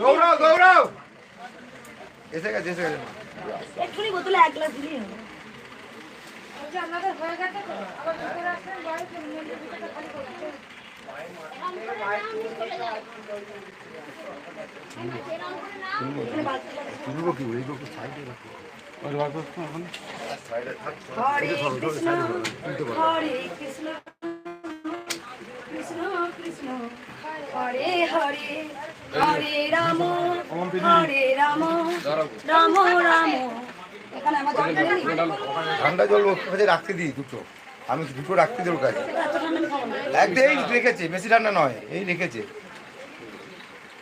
দৌড়াও দৌড়াও এসে গেছে এসে গেছে। একটুখানি বোতলে এক গ্লাস দিলেই হবে। তুলবো কি ওই সাইডে রাখো হরে কৃষ্ণ হরে কৃষ্ণ। কৃষ্ণ কৃষ্ণ। হরে হরে হরে রাম হরে রাম রাম রাম। ঠান্ডা জল কাছে রাখতে দিই দুটো। আমি দুটো রাখতে দিই ওর কাছে একদম এই রেখেছে বেশি ঠান্ডা নয় এই রেখেছে।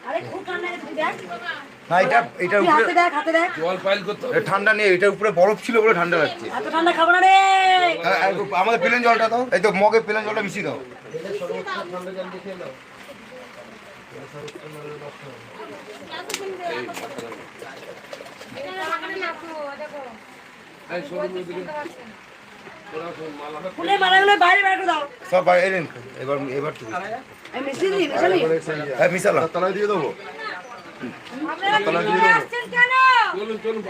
আরে খুব ঠান্ডা দেখ। না এটা এটার উপরে হাতে দেখ হাতে দেখ। জল ফাইল করতে ঠান্ডা নেই এটার উপরে বরফ ছিল বলে ঠান্ডা লাগছে। এত ঠান্ডা খাব না রে। আমাদের প্লেন জলটা দাও। এই তো মগে প্লেন জলটা মিশিয়ে দাও। সব এবার এবার হ্যাঁ মিশালাম। তলায় দিয়ে দেবো।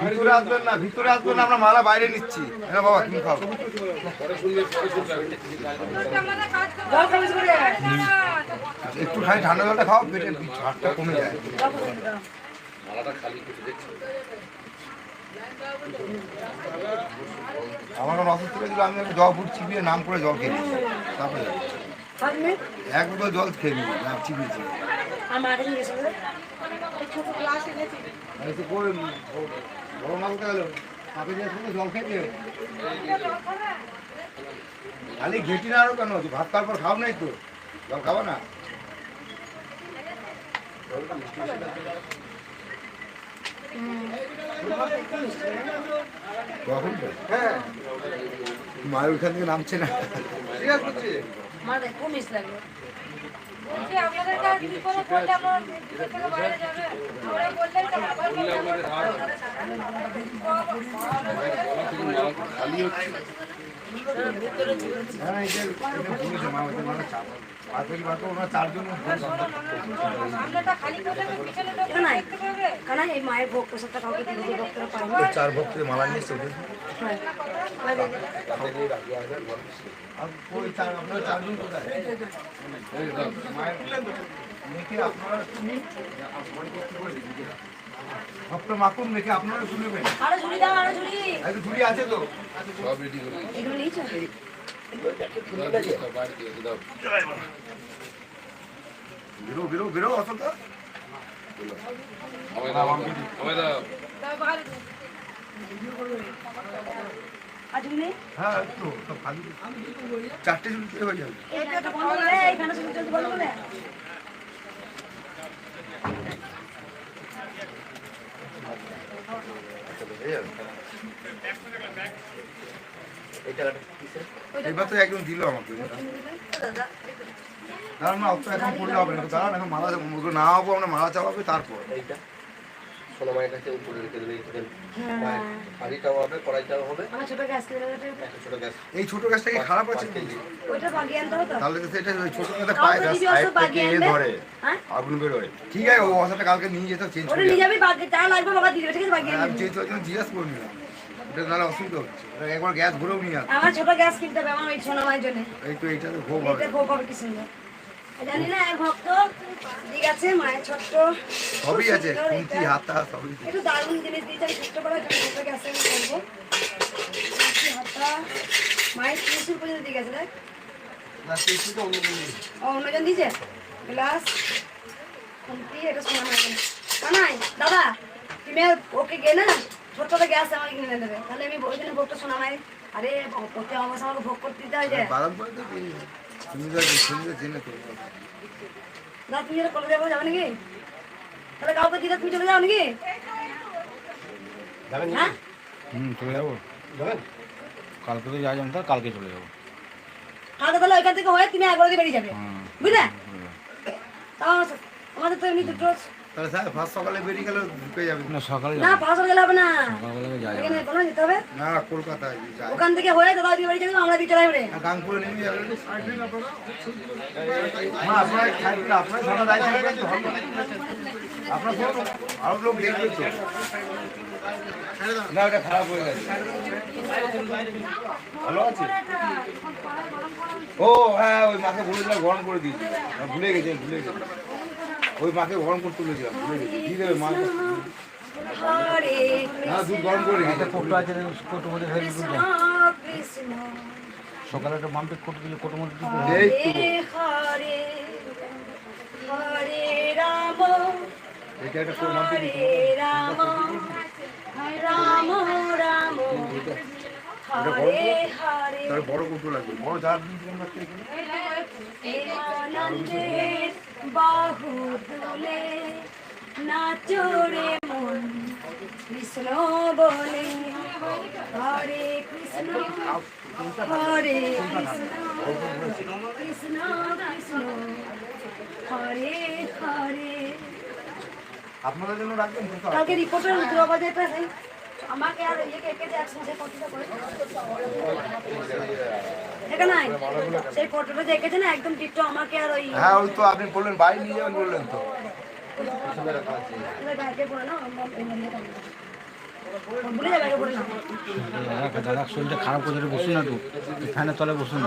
ভিতরে আসবেন না ভিতরে আসবেন না আমরা মালা বাইরে নিচ্ছি। হ্যাঁ বাবা তুমি খাও? পরে শুনলে পরে শুনলে জল একটু খাই ঠান্ডা জলটা খাও পেটের ঝাড়টা কমে যায়। মালাটা খালি করে দেখছি আমার কোনো অসুস্থ হয়েছিল আমি একটু জল ফুট চিবিয়ে নাম করে জল খেয়ে তারপরে এক বোতল জল খেয়ে নিবি না চিবিয়ে বড় গেল কাপে জল খেয়েছে খালি ঘেটি না আরও কেন? ভাত খাওয়ার পর খাও নাই তো। জল খাব না? হ্যাঁ। মায়ের ওইখান থেকে নামছে না। খালি হচ্ছে। মায়ের ভোগ প্রসাদটা কাউকে ভক্তরা পায় চার ভক্তের মালা নিয়ে চার আপনারা ভক্ত মাকুম মেয়েকে আপনারা শুনবেন। আরও ঝুড়ি দাও আরও ঝুড়ি। একটু ঝুড়ি আছে তো? সব রেডি করে এগুলো দিয়ে দাও বেরো বেরো বেরো অসলটা আমায় দাও আমায় দাও আর ঝুড়ি নেই হ্যাঁ একটু সব খালি চারটে ঝুড়ি কে হয়ে যাবে এটা বন্ধ করে এখানে শুধু চলতে বন্ধ করে এবার তো একদম দিল আমাকে। দাঁড়ান না অত এখন হবে না। দাঁড়ান এখন মালা না হব আমরা মালা চালাবে তারপর। এইটা। সোনামায়ের কাছে উপরে রেখে দেবে হাঁড়িটাও হবে কড়াইটাও হবে। ছোট গ্যাস ছোট এই ছোট গাছটা কি খারাপ আছে ওইটা বাগিয়ে আনতে হবে তাহলে তো সেটা ওই ছোট গাছটা পায় কাউকে গাছ দিবি অত সাইড থেকে এ ধরে হ্যাঁ? আগুন বেরোয়। ঠিক আছে ও কালকে নিয়ে যেতে চেঞ্জ করে নিয়ে যাবি বাগিয়ে যা লাগবে বাবা দিয়ে ঠিক আছে বাগিয়ে আনবি। চেঞ্জ হওয়ার জন্য জিজ্ঞাসা করে নিলাম এটা নাহলে অসুবিধা হচ্ছে। একবার গ্যাস ভরেও নিয়ে আসবে আমার ছোট গ্যাস কিনতে হবে আমার ওই মায়ের জন্য। এই তো এইটাতে ভোগ হবে। এটা ভোগ হবে কি সুন্দর জানি না এক ভক্ত ঠিক আছে মায়ের ছোট্ট। সবই আছে কুন্তি হাতা সবই একটু দারুণ জিনিস দিয়েছে আমি ছোট্ট করে একটা ছোট গ্যাসে আমি করব হাতা মায়ের ত্রিশুল পর্যন্ত দিয়ে গেছে দেখ। ও অন্যজন দিয়েছে? গ্লাস কুন্তি এটা সোনা মায়ের দাদা তুমি আর ওকে গিয়ে না ছোট্ট গ্যাস আমাকে কিনে দেবে। তাহলে আমি ওই জন্য ভোগটা সোনা মায়ের। আরে প্রতি অবশ্য আমাকে ভোগ করতে দিতে হয় যে। তুমি তো জেনে তো। না তুমি যেটা কলেজে যাবে নাকি? তাহলে কাউকে তুমি চলে যাও নাকি? হ্যাঁ? হুম চলে যাব। কালকে তো যাওয়া যাবে না কালকে চলে যাব। কালকে তাহলে ওইখান থেকে হয়ে তুমি একবার দিয়ে বেরিয়ে যাবে। বুঝলে? তাও আমাদের তো এমনি দুটো তাহলে স্যার ফার্স্ট সকালে বেরিয়ে গেলে ঢুকে যাবে। না সকালে না হবে না। সকালবেলা যাই এখানে কোনো যেতে হবে। না কলকাতায় ওখান থেকে হয়ে দাদা দিদি বাড়ি যাবে আমরা যাবে গাংপুরে নেমে যাবে। মা আপনারা থাকবেন আপনারা সারা দায়িত্ব নেবেন তো হবে না। আপনার সব আরও লোক দেখবে তো। না ওটা খারাপ হয়ে গেছে। ভালো আছে? ও হ্যাঁ ওই মাকে বলেছিলাম গরম করে দিয়েছি। ভুলে গেছি ভুলে গেছি। ওই মাকে গরম করতে বলেছিলাম ভুলে গেছি। দিয়ে দেবে মা? দুধ গরম করে একটা কোটো আছে কোটো মধ্যে ফেলে কৃষ্ণ দুধ সকালে একটা মাম্পে কোটো দিলে কোটো মধ্যে দুধ এই তো। হরে হরে রাম এটা একটা রাম রাম রাম। বড় কুটো লাগবে। বড় জার দিয়েছিলাম না এখানে বাহু দুলে নাচরে মন। কৃষ্ণ বলে হরে কৃষ্ণ হরে কৃষ্ণ কৃষ্ণ কৃষ্ণ হরে হরে। আপনাদের জন্য রাখবেন? কালকে রিপোর্টার আমাকে আর ইয়েকে একে যে একসঙ্গে ফটোটা করে দেখা নাই? সেই ফটোটা দেখেছে না একদম আমাকে আর ওই হ্যাঁ ওই তো আপনি বললেন বাড়ি নিয়ে যাবেন বললেন তো। দাদা দাদা শরীরটা খারাপ করে বসুন না একটু ফ্যানের তলে বসুন।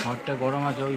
ঘরটা গরম আছে ওই।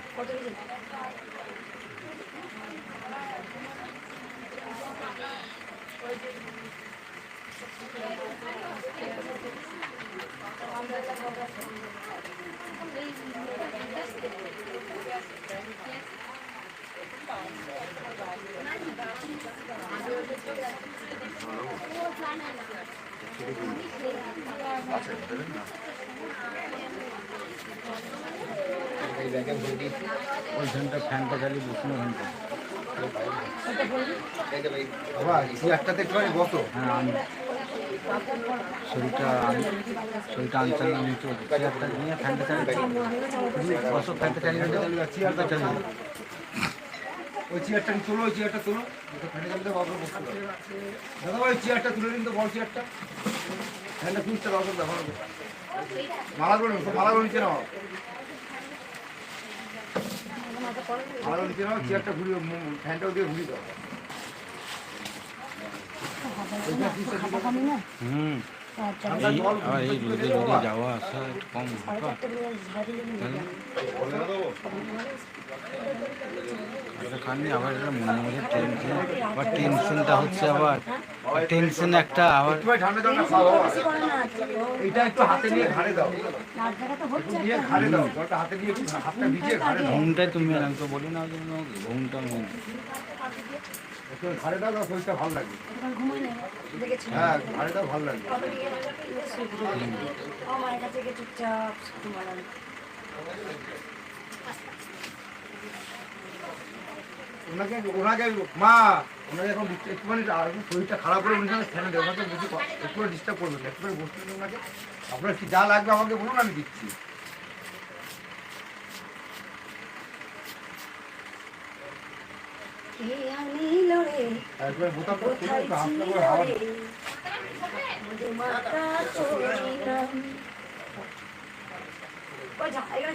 কত কেজি আচ্ছা দেবেন ওইখানটা ফ্যানটা চালিয়ে বসুন ওখানটা বাবা একটুখানি বসো। হ্যাঁ আমি শরীরটা শরীরটা চেয়ারটা নিয়ে ফ্যানটা চালিয়ে বসো ফ্যানটা চালিয়ে চেয়ারটা চালিয়ে ওই চেয়ারটা তোলো ওই চেয়ারটা তোলো। ওটা ফ্যানে চালিয়ে বাবা বসতে দাদা ভাই চেয়ারটা তুলে দিন তো বড় চেয়ারটা। ফ্যানটা সুইচটা বাবা মালা করে। মালা করে নিচে নাও নিচে নাও চেয়ারটা ঘুরিয়ে যাওয়া আসা একটু কম খাননি আবার মনে মনে টেনশন আবার টেনশনটা হচ্ছে আবার টেনশন একটা আবার এইটা একটু হাতে নিয়ে ঘাড়ে দাও। রাত জায়গা তো হচ্ছে নিয়ে ঘাড়ে দাও জলটা হাতে নিয়ে একটু হাতটা ভিজিয়ে ঘাড়ে দাও। ঘুমটাই তুমি আমি তো বলি না যে ঘুমটা মেন একটু ঘাড়ে দাও না শরীরটা ভালো লাগবে। হ্যাঁ ঘাড়ে দাও ভালো লাগবে। আমার কাছে চুপচাপ ওনাকে ওনাকে মা ওনাকে এখন একটুখানি শরীরটা খারাপ করে উনি ফ্যানে ওনাকে বেশি একটু ডিস্টার্ব করবেন একটুখানি বসতে ওনাকে। আপনার কি যা লাগবে আমাকে বলুন আমি দিচ্ছি।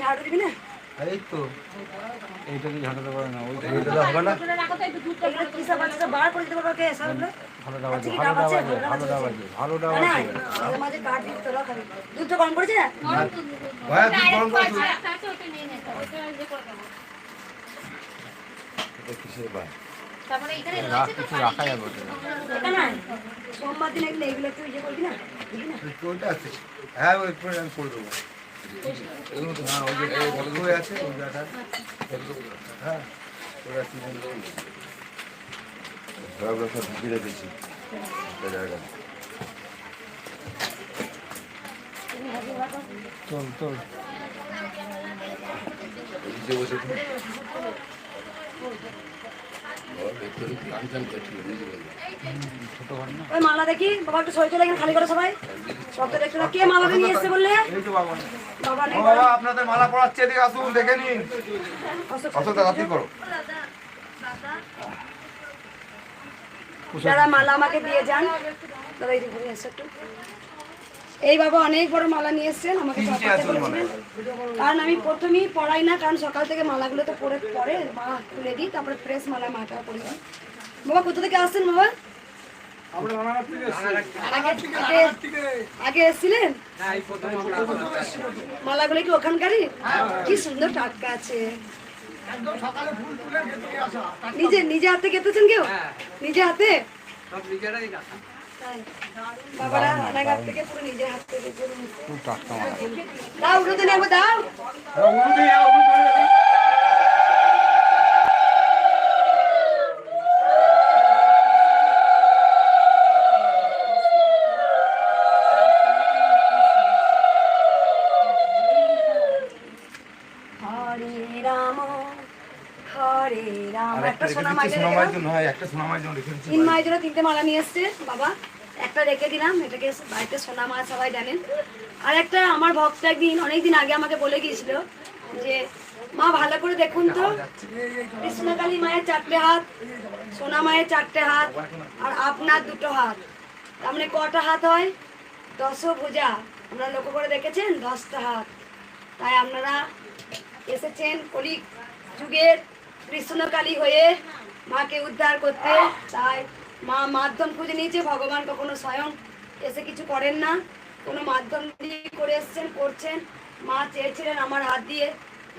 ঝাড়ু দিবি না? এই তো এইটাকে ঝাঁটাতে পারে না ওই এইটা তো হবে না। এগুলো কি ভালোটা না মাঝে মাঝে কাট দিতে তোরা খাবি। দুধ তো কম পড়েছে না। ভাইয়া তুই গরম করে তুই তারপরে এখানে রাখ যাবে ওটা এখানে আয়। সোমবার দিন এগুলো এগুলো একটু ইয়ে করবি না? ওইটা আছে। হ্যাঁ ওই করে আমি করে দেবো। চল চল মালা দেখি, বাবা একটু সই চলে খালি করে সবাই। কে মালাটা নিয়ে এসছে বললে? বাবা বাবা নেই ও বাবা আপনাদের মালা পড়াচ্ছে এদিকে আসুন দেখে নিন। অশোক অশোক করো। যারা মালা আমাকে দিয়ে যান দাদা এই ঘুরে এসে একটু। এই বাবা অনেক বড় মালা নিয়ে এসছেন আমাকে বলেছিলেন কারণ আমি প্রথমেই পড়াই না কারণ সকাল থেকে মালাগুলো তো পরে পরে মা খুলে দিই তারপরে ফ্রেশ মালা মাটা পরে বাবা কোথা থেকে আসছেন বাবা? আগে- এসেছিলেন? মালাগুলো কি ওখানকারই? কি সুন্দর টাটকা আছে। নিজে নিজে হাতে কেটেছেন কেউ? নিজে হাতে? বাবারা থেকে পুরো নিজের হাত থেকে দাও নেব দাও হরে রাম হরে রাম আর একটা সোনা দিচ্ছি মাইজে সোনামার রেখে দাও। জন্য হয় একটা রেখে দিচ্ছি তিন জন্য তিনটে মালা নিয়ে এসছে বাবা। একটা রেখে দিলাম এটাকে বাড়িতে সোনা মা সবাই জানেন আর একটা আমার ভক্ত একদিন অনেকদিন আগে আমাকে বলে গিয়েছিল যে মা ভালো করে দেখুন তো। কৃষ্ণকালী মায়ের চারটে হাত সোনা মায়ের চারটে হাত আর আপনার দুটো হাত। তার মানে কটা হাত হয়? দশ ভুজা। আপনারা লক্ষ্য করে দেখেছেন? দশটা হাত। তাই আপনারা এসেছেন কলি যুগের কৃষ্ণকালী হয়ে মাকে উদ্ধার করতে। তাই মা মাধ্যম খুঁজে নিয়েছে, ভগবান কখনো স্বয়ং এসে কিছু করেন না। কোনো মাধ্যম দিয়ে করে এসছেন, করছেন। মা চেয়েছিলেন আমার হাত দিয়ে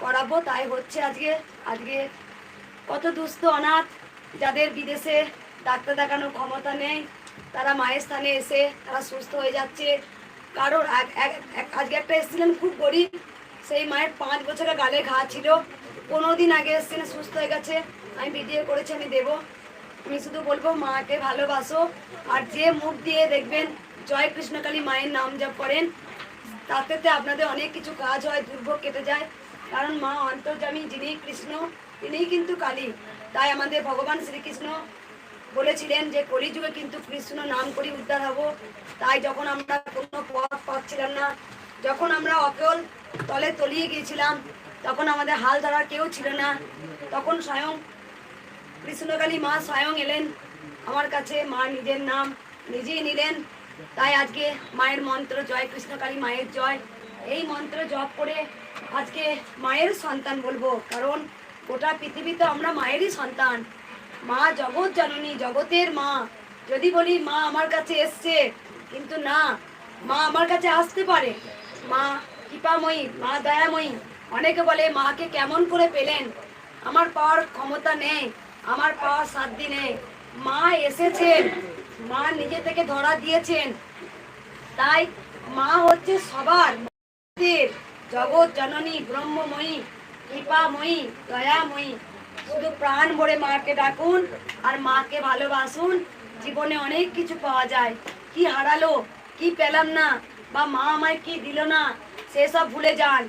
করাবো, তাই হচ্ছে আজকে। আজকে কত দুস্থ অনাথ যাদের বিদেশে ডাক্তার দেখানোর ক্ষমতা নেই, তারা মায়ের স্থানে এসে তারা সুস্থ হয়ে যাচ্ছে। কারোর আজকে একটা এসেছিলেন, খুব গরিব। সেই মায়ের পাঁচ বছরের গালে ঘা ছিল। পনেরো দিন আগে এসেছিলেন সুস্থ হয়ে গেছে। আমি ভিডিও করেছি, আমি দেবো। আমি শুধু বলব, মাকে ভালোবাসো। আর যে মুখ দিয়ে দেখবেন, জয় কৃষ্ণকালী মায়ের নাম জপ করেন তাতে আপনাদের অনেক কিছু কাজ হয়, দুর্ভোগ কেটে যায়। কারণ মা অন্তর্জামী যিনি কৃষ্ণ, তিনিই কিন্তু কালী। তাই আমাদের ভগবান শ্রীকৃষ্ণ বলেছিলেন যে, কলিযুগে কিন্তু কৃষ্ণ নাম করি উদ্ধার হব। তাই যখন আমরা কোনো পথ পাচ্ছিলাম না, যখন আমরা অকল তলে তলিয়ে গিয়েছিলাম তখন আমাদের হাল ধরার কেউ ছিল না। তখন স্বয়ং কৃষ্ণকালী মা স্বয়ং এলেন, আমার কাছে মা নিজের নাম নিজেই নিলেন। তাই আজকে মায়ের মন্ত্র জয়, কৃষ্ণকালী মায়ের জয়। এই মন্ত্র জপ করে আজকে মায়ের সন্তান বলব, কারণ গোটা পৃথিবীতে আমরা মায়েরই সন্তান। মা জগৎ জননী, জগতের মা। যদি বলি মা আমার কাছে এসছে, কিন্তু না, মা আমার কাছে আসতে পারে। মা কৃপাময়ী, মা দয়াময়ী। অনেকে বলে, মাকে কেমন করে পেলেন? আমার পাওয়ার ক্ষমতা নেই, আমার পাওয়ার সাধ্য নেই। মা এসেছেন, মা নিজে থেকে ধরা দিয়েছেন। তাই মা হচ্ছে সবার জগৎ জননী, ব্রহ্মময়ী, কৃপাময়ী, দয়াময়ী। শুধু প্রাণ ভরে মাকে ডাকুন আর মাকে ভালোবাসুন, জীবনে অনেক কিছু পাওয়া যায়। কি হারালো, কি পেলাম না, বা মা আমায় কি দিল না, সেসব ভুলে যান।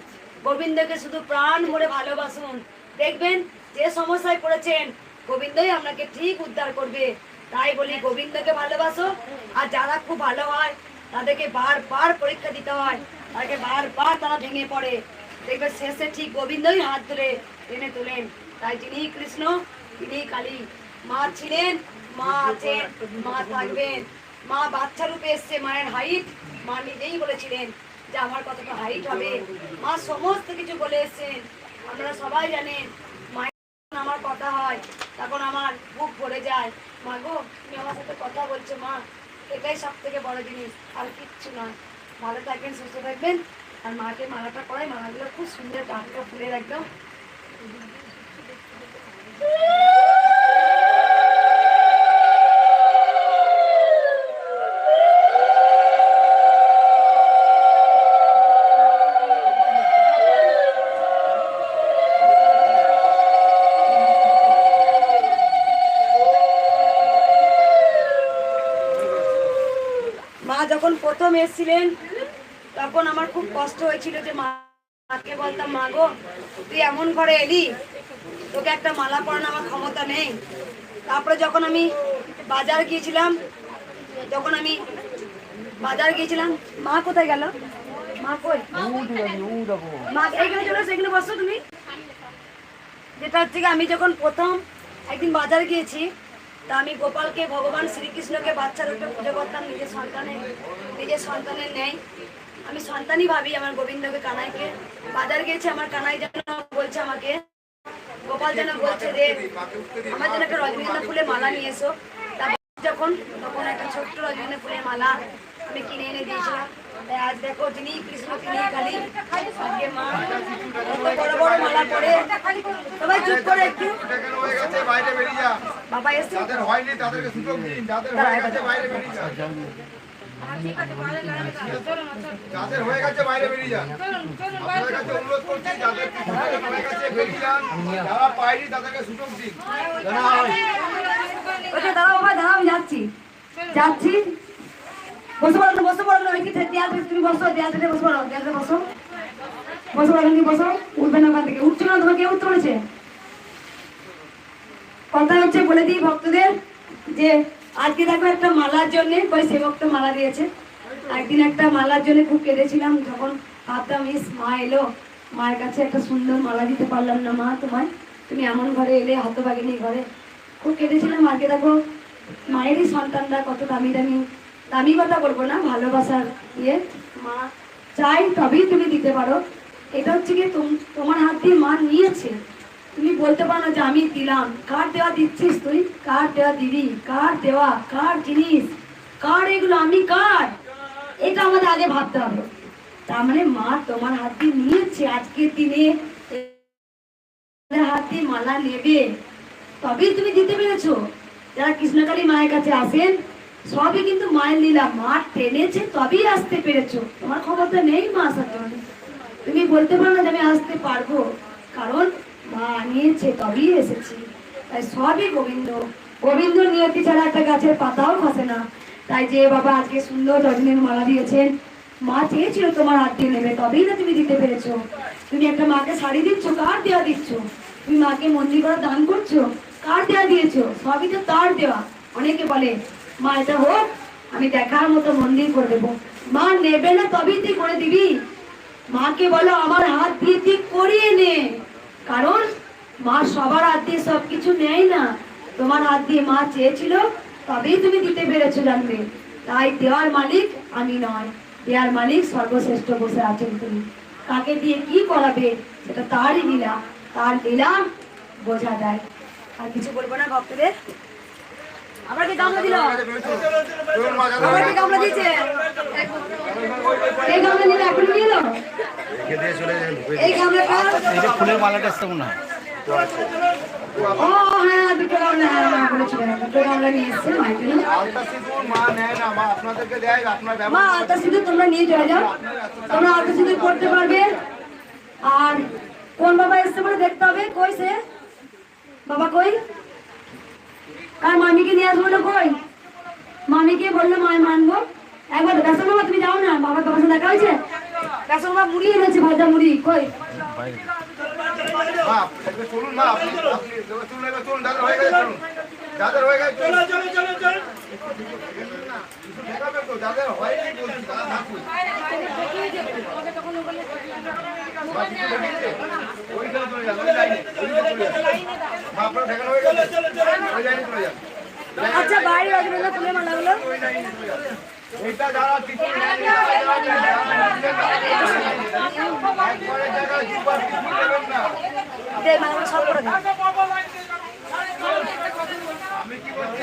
গোবিন্দকে শুধু প্রাণ ভরে ভালোবাসুন। দেখবেন যে সমস্যায় পড়েছেন, গোবিন্দই আপনাকে ঠিক উদ্ধার করবে। তাই বলি, গোবিন্দকে ভালোবাসো। আর যারা খুব ভালো হয়, তাদেরকে বারবার পরীক্ষা দিতে হয়। তাদেরকে বারবার তারা ভেঙে পড়ে। দেখবে শেষে ঠিক গোবিন্দই হাত ধরে টেনে তোলেন। তাই যিনি কৃষ্ণ, তিনি কালী। মা ছিলেন, মা আছেন, মা থাকবেন। মা বাচ্চা রূপে এসছে, মায়ের হাইট মা নিজেই বলেছিলেন। যে আমার কতটা হাইট হবে। মা সমস্ত কিছু বলে এসছেন। আপনারা সবাই জানেন মায়ের আমার কথা হয়, তখন আমার বুক ভরে যায়। মা গো, তুমি আমার সাথে কথা বলছো, মা। এটাই সব থেকে বড় জিনিস। আর কিচ্ছু না ভালো থাকবেন, সুস্থ থাকবেন। আর মাকে মালাটা করাই মালাগুলো খুব সুন্দর টাটকা ফুলের একদম প্রথম এসেছিলেন। তখন আমার খুব কষ্ট হয়েছিল যে মাকে বলতাম মা গো তুই এমন ঘরে এলি তোকে একটা মালা পরানো আমার ক্ষমতা নেই। তারপরে যখন আমি বাজার গিয়েছিলাম যখন আমি বাজার গিয়েছিলাম মা কোথায় গেল? মা কই? মা এইখানে চলে এখানে বসো তুমি। যেটা হচ্ছে আমি যখন প্রথম একদিন বাজার গিয়েছি তা আমি গোপালকে, ভগবান শ্রীকৃষ্ণকে বাচ্চা রূপে পুজো করতাম, নিজের সন্তানে, নিজের সন্তানের নেই। আমি সন্তানই ভাবি আমার গোবিন্দকে, কানাইকে। বাজার গিয়েছে আমার কানাই যেন বলছে আমাকে, গোপাল যেন বলছে রে আমার যেন একটা রজনীগন্ধা ফুলের মালা নিয়ে এসো। যখন, তখন একটা ছোট্ট রজনীগন্ধা ফুলের মালা আমি কিনে এনে দিয়েছিলাম। আজ দেখো, যিনি কৃষ্ণ তিনি আজকে মা বড় বড় মালা পরে, সবাই চুপ করে একটু। গেছে বাবা এসছে যাদের হয়নি তাদেরকে সুযোগ দিন যাদের হয়ে গেছে বাইরে বেরিয়ে যা যাদের হয়ে গেছে বাইরে বেরিয়ে যান। আপনাদের কাছে অনুরোধ করছি যাদের হয়ে গেছে বেরিয়ে যান। যারা পায়নি তাদেরকে সুযোগ দিন। ওকে দাঁড়াও বাবা দাঁড়াও আমি যাচ্ছি। যাচ্ছি। বসে পড়ো বসে পড়ো না ওইটি দেয়াল তুমি বসো দেয়াল থেকে বসে পড়ো দেয়াল বসো। বসে পড়ো তুমি বসো। উঠবে না ওখান থেকে। উঠছো না তোমাকে কে উঠতে বলেছে? কথা হচ্ছে বলে দিই ভক্তদের যে আজকে দেখো একটা মালার জন্য ওই সেবকটা মালা দিয়েছে। একদিন একটা মালার জন্য খুব কেঁদেছিলাম, যখন ভাবতাম, ইস, মা এলো। মায়ের কাছে একটা সুন্দর মালা দিতে পারলাম না মা তোমায়। তুমি এমন ঘরে এলে, হতভাগিনী ঘরে। খুব কেঁদেছিলাম, আজকে দেখো মায়েরই সন্তানরা কত দামি দামি দামি কথা বলব না, ভালোবাসার ইয়ে। মা চাই তবেই তুমি দিতে পারো। এটা হচ্ছে কি, তোম- তোমার হাত দিয়ে মা নিয়েছে। তুমি বলতে পারো না যে আমি দিলাম। কার দেওয়া দিচ্ছিস তুই? কার দেওয়া দিবি? কার দেওয়া? কার জিনিস? কার এগুলো? আমি কার? এটা আমাদের আগে ভাবতে হবে। তার মানে মা তোমার হাত দিয়ে নিয়েছে আজকের দিনে। হাত দিয়ে মালা নেবে। তবেই তুমি দিতে পেরেছ। যারা কৃষ্ণকালী মায়ের কাছে আসেন, সবই কিন্তু মায়ের লীলা। মা টেনেছে, তবেই আসতে পেরেছ। তোমার ক্ষমতা নেই মা জন্য তুমি বলতে পারো না যে আমি আসতে পারব। কারণ মা নিয়েছে, তবেই এসেছি। তাই সবই গোবিন্দ। গোবিন্দ নিয়তি ছাড়া একটা গাছের পাতাও খসে না। তাই যে বাবা আজকে সুন্দর রজনীর মালা দিয়েছেন, মা চেয়েছিল তোমার হাত নেবে, তবেই না তুমি দিতে পেরেছ। তুমি একটা মাকে শাড়ি দিচ্ছ, কার দেওয়া দিচ্ছ? তুমি মাকে মন্দির করে দান করছ, কার দেওয়া দিয়েছ? সবই তো তার দেওয়া অনেকে বলে, মা, এটা হোক, আমি দেখার মতো মন্দির করে দেবো। মা, নেবে না, তবেই তুই করে দিবি। মাকে বলো, আমার হাত দিয়ে তুই করিয়ে নে। কারণ মা সবার হাত দিয়ে সবকিছু নেয় না। তোমার হাত দিয়ে মা চেয়েছিল, তবেই তুমি দিতে পেরেছ জানবে। তাই দেওয়ার মালিক আমি নয়। দেওয়ার মালিক সর্বশ্রেষ্ঠ বসে আছেন তুমি কাকে দিয়ে কি করাবে, সেটা তারই লীলা। তার লীলা বোঝা যায়। আর কিছু বলব না ভক্তদের? আবার কি গামলা দিল? আবার কি গামলা দিয়েছে? এই গামলা নিলে এখন নিয়ে এলো? এই গামলাটা? এই যে ফুলের মালাটা আসতে মনে হয়। ও হ্যাঁ দুটো গামলা হ্যাঁ মা বলেছিল দুটো গামলা নিয়ে এসছে মায়ের জন্য আলতা সিঁদুর মা নেয় না মা আপনাদেরকে দেয় আপনার মা আলতা সিঁদুর তোমরা নিয়ে চলে যাও। তোমরা আলতা সিঁদুর পড়তে পারবে। আর কোন বাবা এসছে বলে দেখতে হবে? কই সে? বাবা কই? কার মামিকে নিয়ে আসব না কই? মামিকে বললে মায় মানবো। একবার বেসন বাবা তুমি যাও না বাবা তোমার সাথে দেখা হয়েছে? বেসন বাবা মুড়ি এনেছে ভাজা মুড়ি কই? বাইরে কি বলছি?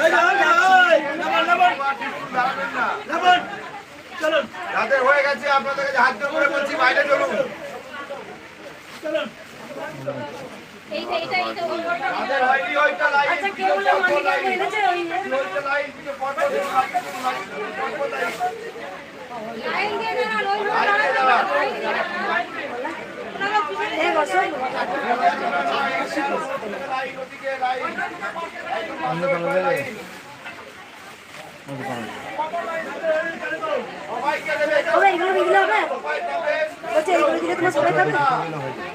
দুবার টিফিন দাঁড়াবেন না। যাদের হয়ে গেছে আপনাদের কাছে হাত করে বলছি বাইরে চলুন চলুন, হয়ে তোমার সবাই খাবে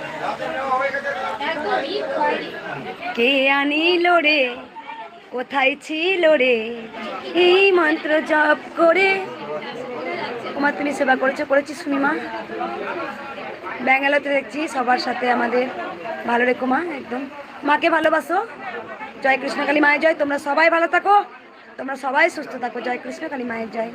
কে আনিল রে? কোথায় ছিল রে? এই মন্ত্র জপ করে। তোমার তুমি সেবা করেছ, করেছি সুমিমা। ব্যাঙ্গালোতে দেখছি, সবার সাথে আমাদের। ভালো রেখো মা একদম। মাকে ভালোবাসো। জয় কৃষ্ণ কালী মায়ের জয়। তোমরা সবাই ভালো থাকো। তোমরা সবাই সুস্থ থাকো। জয় কৃষ্ণ কালী মায়ের জয়।